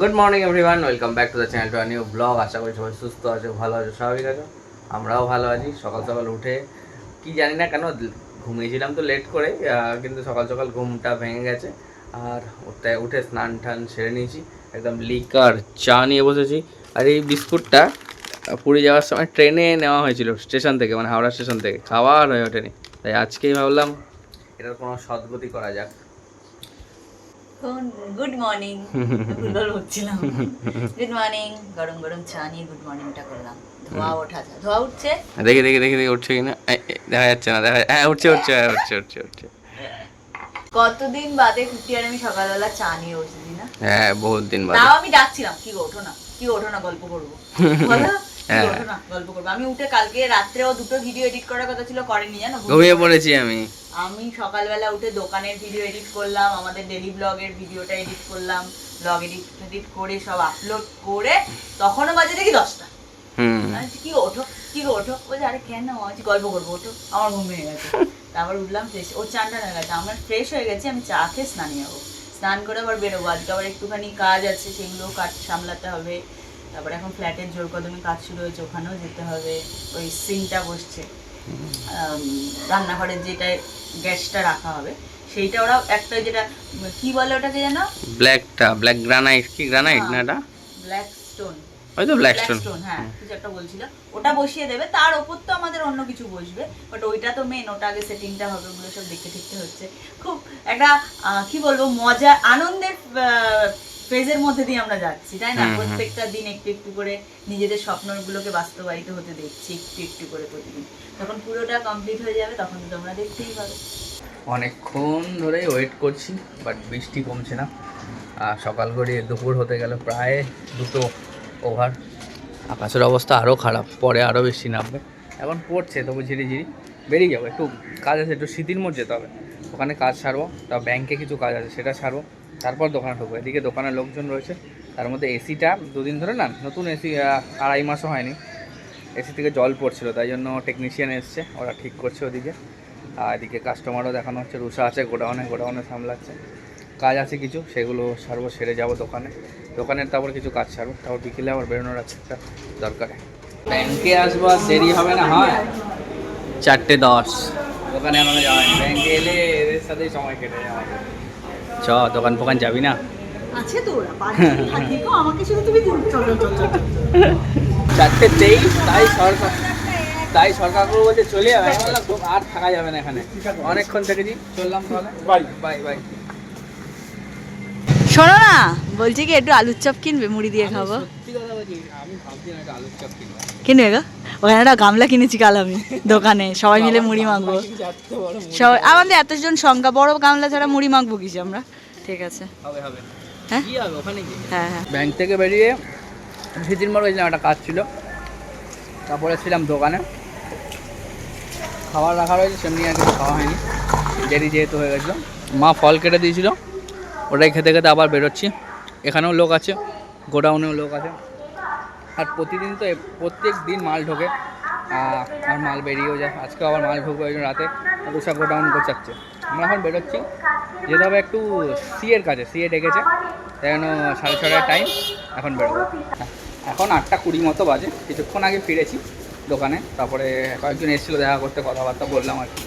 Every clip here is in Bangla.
Good morning everyone welcome back to the channel to new blog আশা করি সবাই সুস্থ আছে, ভালো আছে, স্বাভাবিক আছে। আমরাও ভালো আছি। সকাল সকাল উঠে, কি জানি না কেন, ঘুমিয়েছিলাম তো লেট করে কিন্তু সকাল সকাল ঘুমটা ভেঙে গেছে। আর উঠতে, উঠে স্নান টান সেরে নিয়েছি। একদম লিকার চা নিয়ে বসেছি। আর এই বিস্কুটটা পুরী যাওয়ার সময় ট্রেনে নেওয়া হয়েছিল, স্টেশন থেকে মানে হাওড়া স্টেশন থেকে। খাওয়া আর হয়ে ওঠেনি। তাই আজকেই ভাবলাম, এটার কোনো সদ্গতি করা যাক। গুড মর্নিং ভুলভাল বলছিলাম গুড মর্নিং গরম গরম চা নিয়ে গুড মর্নিংটা করলাম। ধোয়া ওঠা ধোয়া উঠছে? দেখি দেখি দেখি দেখি উঠছে কিনা? দেখা যাচ্ছে না দেখা হ্যাঁ উঠছে উঠছে হ্যাঁ, উঠছে উঠছে উঠছে। কতদিন বাদে কুটি আর আমি সকালবেলা চা নিয়ে বসেছি না? হ্যাঁ বহুত দিন বাদে। তাও আমি ডাকছিলাম কি ওঠো না কি ওঠো না গল্প করব। বলো গল্প করব। আমি উঠে কালকে রাত্রেও দুটো ভিডিও এডিট করার কথা ছিল করেনি জানো? ঘুমিয়ে পড়েছি আমি। আমি সকালবেলা উঠে দোকানের ভিডিও এডিট করলাম আমাদের ডেলি ব্লগের ভিডিওটা এডিট করলাম ব্লগ এডিট এডিট করে সব আপলোড করে তখনও বাজে দেখি দশটা। কি ওঠো কি ওঠো? বলছে আরে কেন? বলছি, গল্প করব ওঠো আমার ঘুম ভেঙে গেছে। তারপর উঠলাম ফ্রেশ ও চানটা হয়ে গেছে। আমার ফ্রেশ হয়ে গেছে আমি চা খেয়ে স্নানে যাব স্নান করে আবার বেরোবো। আজকে আবার একটুখানি কাজ আছে সেগুলো কাজ সামলাতে হবে। তারপর এখন ফ্ল্যাটের জোর কদমে কাজ শুরু হয়েছে ওখানেও যেতে হবে। ওই সিংটা বসছে। রান্নাঘরের যেটা গ্যাসটা রাখা হবে সেইটা ওরা একটা যেটা কি বলে ওটাকে যেন? ব্ল্যাকটা ব্ল্যাক গ্রানাইট কি গ্রানাইট না এটা? Black stone. হয়তো ব্ল্যাক স্টোন। স্টোন হ্যাঁ কিছু একটা বলছিল। ওটা বসিয়ে দেবে তার ওপর তো আমাদের অন্য কিছু বসবে বাট ওইটা তো মেন ওটা আগে সেটিংটা হবে ওগুলো সব দেখতে দেখতে হচ্ছে। খুব একটা কি বলব মজা আনন্দের ফেজের মধ্যে দিয়ে আমরা যাচ্ছি তাই না। প্রত্যেকটা দিন একটু একটু করে নিজেদের স্বপ্নগুলোকে বাস্তবায়িত হতে দেখছি একটু একটু করে প্রতিদিন। যখন পুরোটা কমপ্লিট হয়ে যাবে তখন তো তোমরা দেখতেই পাবে। অনেকক্ষণ ধরে ওয়েট করছি বাট বৃষ্টি কমছে না। আর সকাল গড়িয়ে দুপুর হতে গেল প্রায় দুটো ওভার আকাশের অবস্থা আরও খারাপ পরে আরও বেশি নামবে। এখন পড়ছে তবু ঝিরি ঝিরি বেরিয়ে যাব একটু কাজ আছে একটু শীতির মধ্যে যেতে হবে। ওখানে কাজ সারবো তা ব্যাংকে কিছু কাজ আছে সেটা সারবো। তারপর দোকানে ঢুকবো। এদিকে দোকানের লোকজন রয়েছে তার মধ্যে এসিটা দুদিন ধরে না নতুন এসি আড়াই মাসও হয়নি। এসি থেকে জল পড়ছিল তাই জন্য টেকনিশিয়ান এসছে ওরা ঠিক করছে ওদিকে। আর এদিকে কাস্টমারও দেখানো হচ্ছে রুষা আছে গোডাউনে গোডাউনে সামলাচ্ছে। কাজ আছে কিছু সেগুলো সারবো সেরে যাব দোকানে। দোকানের তারপর কিছু কাজ সারবো তারপর বিকেলে আবার বেরোনোর আছে একটা দরকারে। ব্যাংকে আসব আর দেরি হবে না হয়? চারটে দশ। দোকানে এখনও যাওয়া ব্যাংকে এলে এদের সাথেই সময় কেটে যাওয়া চ দোকান ফোকান যাবি না? আছে তো আমাকে শুধু তুমি চলো চলো চারটে তেইশ তাই সরকার তাই সরকার বলছে চলে যাবে। আর থাকা যাবে না এখানে। অনেকক্ষণ থেকেছি। চললাম তাহলে। বাই। Bye bye. শোনো না বলছি কি একটু আলুর চপ কিনবে? মুড়ি দিয়ে খাব। কিনবো। গো? ওখানে একটা গামলা কিনেছি কাল আমি দোকানে। সবাই মিলে মুড়ি মাখবো। সবাই আমাদের এতজন সংখ্যা বড় গামলা ছাড়া মুড়ি মাখবো কিছু আমরা? ঠিক আছে। হ্যাঁ? কি হবে ওখানে কি হ্যাঁ হ্যাঁ। ব্যাংক থেকে বেরিয়ে সেদিন মোড় গেছিলাম একটা কাজ ছিল। তারপরে ছিলাম দোকানে। খাবার রাখা রয়েছে সেমনি আর কিছু খাওয়া হয়নি। দেরি যেহেতু হয়ে গেছিল। মা ফল কেটে দিয়েছিল। ওটাই খেতে খেতে আবার বেরোচ্ছি। এখানেও লোক আছে, গোডাউনেও লোক আছে। আর প্রতিদিন তো প্রত্যেক দিন মাল ঢোকে। আর মাল বেরিয়েও যায়। আজকে আবার মাল ঢুকবে ওই রাতে রুষা গোডাউন গোছাচ্ছে। আমরা এখন বেরোচ্ছি। যেতে হবে একটু সিএর কাছে। সিএ ডেকেছে। তাই জন্য সাড়ে ছটার টাইম এখন বেরোবো। এখন আটটা কুড়ি মতো বাজে। কিছুক্ষণ আগে ফিরেছি দোকানে। তারপরে কয়েকজন এসেছিল দেখা করতে, কথাবার্তা বললাম আর কি।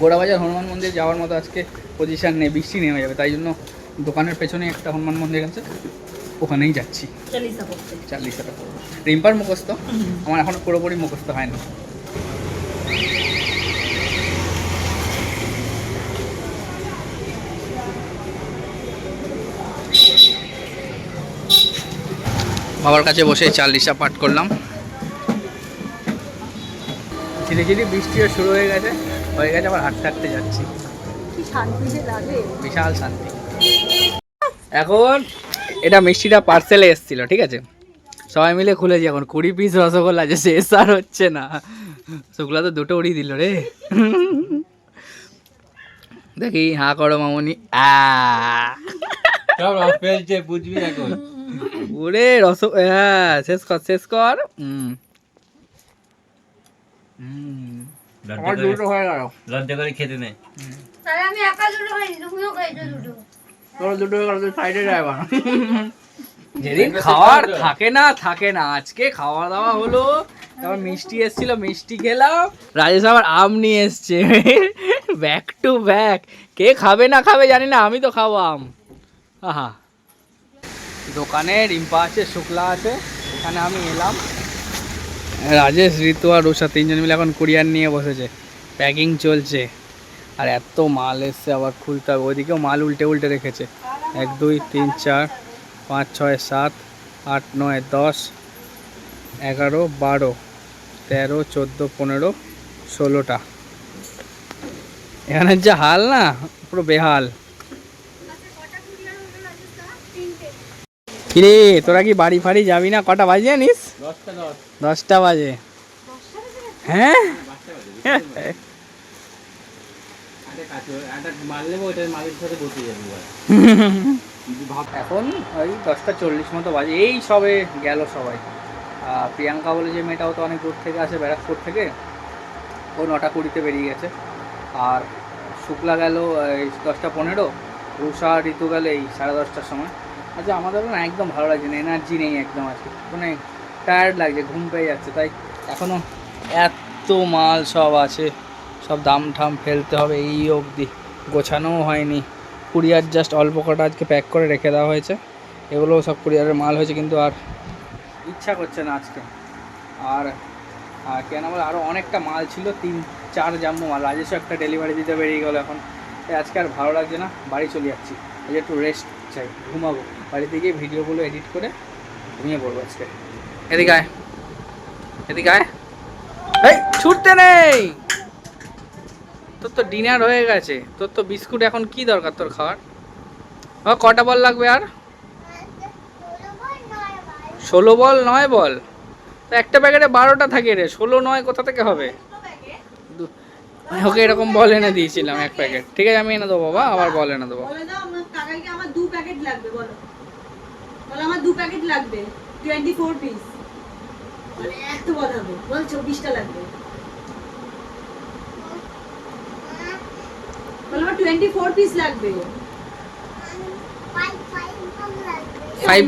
গোড়াবাজার হনুমান মন্দির যাওয়ার মতো আজকে পজিশান নেই। বৃষ্টি নেমে যাবে। তাই জন্য দোকানের পেছনে একটা হনুমান মন্দির আছে ওখানেই যাচ্ছি। চাল্লিশ রিম্পার মুখস্থ? আমার এখন পুরোপুরি মুখস্থ হয় না বাবার কাছে বসে চাল্লিশটা পাঠ করলাম। ধীরে ধীরে বৃষ্টিও শুরু হয়ে গেছে হয়ে গেছে আবার হাঁটতে হাঁটতে যাচ্ছি। কি শান্তি যে লাগে। বিশাল শান্তি। এখন এটা মিষ্টিটা পার্সেলে এসেছিল ঠিক আছে? সবাই মিলে খুলেছি এখন। কুড়ি পিস রসগোল্লা আছে শেষ আর হচ্ছে না। শুক্লা তো দুটো উড়িয়ে দিল রে। দেখি হা করো মামনি। আ। বুঝবি এখন। ওরে রস হ্যাঁ শেষ কর শেষ কর। হুম। হুম। আমার দুটো হয়ে গেল। লজ্জা করে খেতে নেই আমি একা দুটো খাইছি তুমিও খাইছো দুটো। তোর দুটো যেদিন খাওয়ার থাকে না থাকে না। আজকে খাওয়া দাওয়া হলো তারপর মিষ্টি এসেছিল মিষ্টি খেলাম। রাজেশ আবার আম নিয়ে এসছে। ব্যাক টু ব্যাক কে খাবে না খাবে জানি না আমি তো খাব আম। আহা। দোকানে রিম্পা আছে শুক্লা আছে এখানে আমি এলাম। রাজেশ ঋতু আর রুষা তিনজন মিলে এখন কুরিয়ার নিয়ে বসেছে। প্যাকিং চলছে। আর এত মাল এসছে আবার খুলতে হবে। ওইদিকেও মাল উল্টে উল্টে রেখেছে। এক দুই তিন চার পাঁচ ছয় সাত আট নয় দশ এগারো বারো তেরো চোদ্দ পনেরো ষোলোটা। এখানে যে হাল না পুরো বেহাল। কিরে তোরা কি বাড়ি ফাড়ি যাবি না? কটা বাজে জানিস? দশটা দশটা বাজে। হ্যাঁ একটা কাজ করে, একটা মাল নেব ওইটার মালের সাথে বসে যাব এবার। কিন্তু ভাব এখন ওই দশটা চল্লিশ মতো বাজে। এই সবে গেল সবাই। প্রিয়াঙ্কা বলে যে মেয়েটাও তো অনেক দূর থেকে আসে, ব্যারাকপুর থেকে। ও নটা কুড়িতে বেরিয়ে গেছে। আর শুক্লা গেল এই দশটা পনেরো রুষা ঋতু গেল এই সাড়ে দশটার সময়। আচ্ছা আমাদেরও না একদম ভালো লাগছে না এনার্জি নেই একদম আজকে। মানে টায়ার্ড লাগছে, ঘুম পেয়ে যাচ্ছে। তাই এখনও এত মাল সব আছে। সব দাম ঠাম ফেলতে হবে এই অবধি। গোছানোও হয়নি। কুরিয়ার জাস্ট অল্প কটা আজকে প্যাক করে রেখে দেওয়া হয়েছে। এগুলোও সব কুরিয়ারের মাল হয়েছে কিন্তু আর ইচ্ছা করছে না আজকে। আর কেন বলে আরও অনেকটা মাল ছিল, তিন, চার জাম্বো মাল। রাজেশও একটা ডেলিভারি দিতে বেরিয়ে গেলো এখন। তাই আজকে আর ভালো লাগছে না, বাড়ি চলে যাচ্ছি। যে একটু রেস্ট চাই, ঘুমাবো। বাড়িতে গিয়ে ভিডিওগুলো এডিট করে ঘুমিয়ে পড়ব আজকে। এদিকে এদিকে এই, ছুটতে নেই! তোর তো ডিনার হয়ে গেছে। তোর তো বিস্কুট এখন কি দরকার তোর খাওয়ার? ও কটা বল লাগবে আর? ষোলো বল, নয় বল? তো একটা প্যাকেটে বারোটা থাকে রে, ষোলো, নয় কোথা থেকে হবে? ওকে এরকম বল এনে দিয়েছিলাম এক প্যাকেট। ঠিক আছে, আমি এনে দেবো বাবা, আবার বল এনে দেবো। লাগবে পিস মানে এত বাঁধাবো বল চব্বিশটা লাগবে বলো আমার টোয়েন্টি ফোর পিস লাগবে ফাইভ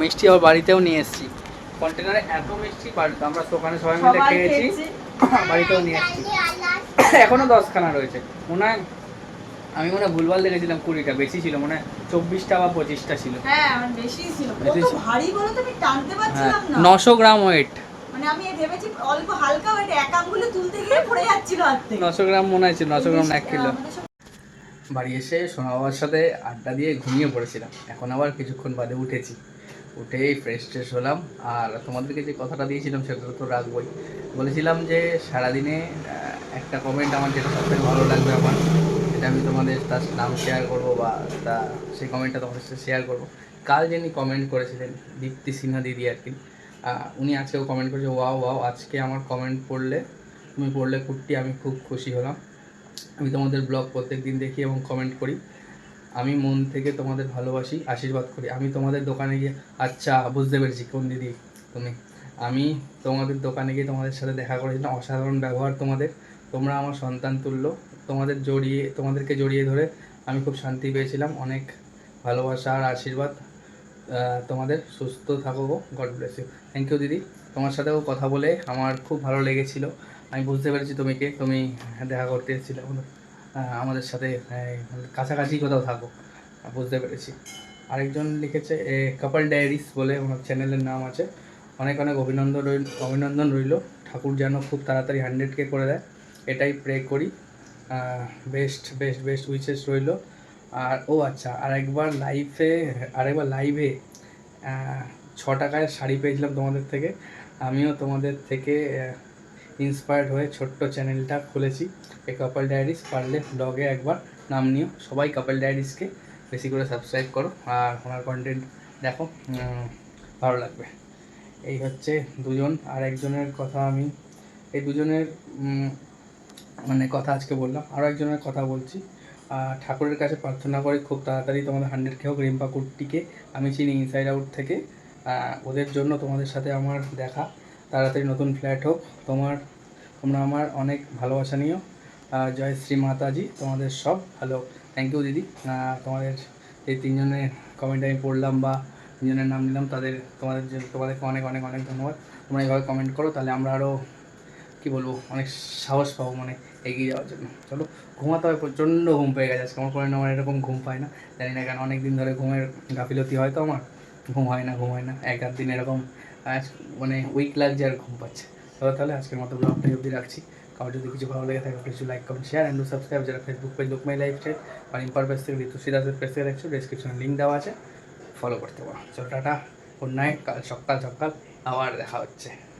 মিষ্টি আমার বাড়িতেও নিয়ে এসেছি। কন্টেনারে এত মিষ্টি আমরা দোকানে সবাই মিলে খেয়েছি। বাড়িতেও নিয়ে এসেছি। এখনও দশখানা রয়েছে। মনে হয় আমি মনে হয় ভুলভাল দেখেছিলাম কুড়িটা বেশি ছিল মনে হয় চব্বিশটা বা পঁচিশটা ছিল। হ্যাঁ হ্যাঁ নশো গ্রাম ওয়েট মানে আমি ভেবেছি অল্প হালকা ওয়েট এক আঙ্গুলে তুলতে গিয়ে পড়ে যাচ্ছিল হাত থেকে। নশো গ্রাম মনে হয়েছিল নশো গ্রাম না এক কিলো বাড়ি এসে সোনা বাবার সাথে আড্ডা দিয়ে ঘুমিয়ে পড়েছিলাম। এখন আবার কিছুক্ষণ বাদে উঠেছি। উঠেই ফ্রেশ ট্রেশ হলাম। আর তোমাদেরকে যে কথাটা দিয়েছিলাম সেটা তো রাখবই। বলেছিলাম যে সারাদিনে একটা কমেন্ট আমার যেটা সবথেকে ভালো লাগবে আমার সেটা আমি তোমাদের তার নাম শেয়ার করব বা তা সেই কমেন্টটা তোমাদের সাথে শেয়ার করব। কাল যিনি কমেন্ট করেছিলেন দীপ্তি সিনহা দিদি আর কি উনি আজকেও কমেন্ট করেছে, ওয়াও ওয়াও, আজকে আমার কমেন্ট পড়লে, তুমি পড়লে কুর্তি আমি খুব খুশি হলাম। আমি তোমাদের ব্লগ প্রত্যেক দিন দেখি এবং কমেন্ট করি। আমি মন থেকে তোমাদের ভালোবাসি, আশীর্বাদ করি। আমি তোমাদের দোকানে গিয়ে আচ্ছা বুঝতে পেরেছি, কোন দিদি, তুমি? আমি তোমাদের দোকানে গিয়ে তোমাদের সাথে দেখা করেছিলাম অসাধারণ ব্যবহার তোমাদের। তোমরা আমার সন্তান তুল্য। তোমাদের জড়িয়ে, তোমাদেরকে জড়িয়ে ধরে আমি খুব শান্তি পেয়েছিলাম। অনেক ভালোবাসা আর আশীর্বাদ। তোমাদের সুস্থ থাকো God bless you thank you দিদি। তোমার সাথেও কথা বলে আমার খুব ভালো লেগেছিল। আমি বুঝতে পেরেছি তুমি কে তুমি দেখা করতে এসেছিলে। আমাদের- সাথে কাছাকাছি কোথাও থাকো। বুঝতে পেরেছি। আরেকজন লিখেছে কাপল ডায়েরিস বলে ওনার চ্যানেলের নাম আছে। অনেক অনেক অভিনন্দন রইল অভিনন্দন রইল। ঠাকুর যেন খুব তাড়াতাড়ি হান্ড্রেড কে করে দেয়। এটাই প্রে করি। বেস্ট বেস্ট বেস্ট উইচেস রইল। আর, ও আচ্ছা আর আরেকবার লাইভে আরেকবার লাইভে ছ টাকায় শাড়ি পেয়েছিলাম তোমাদের থেকে। আমিও তোমাদের থেকে ইন্সপায়ার্ড হয়ে ছোট্ট চ্যানেলটা খুলেছি, এই কাপল ডায়েরিস পারলে ব্লগে একবার নাম নিও। সবাই কাপল ডায়েরিসকে বেশি করে সাবস্ক্রাইব করো। আর ওনার কন্টেন্ট দেখো ভালো লাগবে। এই হচ্ছে দুজন, আর একজনের কথা আমি, এই দুজনের মানে কথা আজকে বললাম। আরও একজনের কথা বলছি। ঠাকুরের কাছে প্রার্থনা করি খুব তাড়াতাড়ি তোমাদের হান্ড্রেড হোক রিম্পা কুর্তিকে আমি চিনি ইনসাইড আউট থেকে। ওদের জন্য তোমাদের সাথে আমার দেখা। তাড়াতাড়ি নতুন ফ্ল্যাট হোক। তোমার, তোমরা আমার অনেক ভালোবাসা নিও। জয় শ্রী মাতাজি। তোমাদের সব ভালো। থ্যাংক ইউ দিদি। তোমাদের এই তিনজনের কমেন্ট আমি পড়লাম বা তিনজনের নাম নিলাম, তাদের, তোমাদের তোমাদেরকে অনেক অনেক অনেক ধন্যবাদ। তোমরা এইভাবে কমেন্ট করো, তাহলে আমরা আরও কী বলব, অনেক সাহস পাবো মানে এগিয়ে যাওয়ার জন্য। চলো, ঘুমাতে হবে, প্রচণ্ড ঘুম পেয়ে গেছে। আজকে আমার কোনো আমার এরকম ঘুম পায় না। জানি না কেন অনেক দিন ধরে ঘুমের গাফিলতি হয় তো আমার। ঘুম হয় না, ঘুম হয় না। এক আধ দিন এরকম মানে উইক লাগছে আর ঘুম পাচ্ছে। তবে তাহলে, আজকের মতো ব্লগটা অবধি রাখছি। কারোর যদি কিছু ভালো লেগে থাকে, কিছু like comment share and subscribe যারা Facebook page look my lifestyle আর ইম্পার পেজ থেকে ঋতুশ্রী দাসের পেজ থেকে দেখছ ডিসক্রিপশনে লিঙ্ক দেওয়া আছে। ফলো করতে পারো। চলো, টাটা। গুড নাইট কাল সকাল সকাল আবার দেখা হচ্ছে।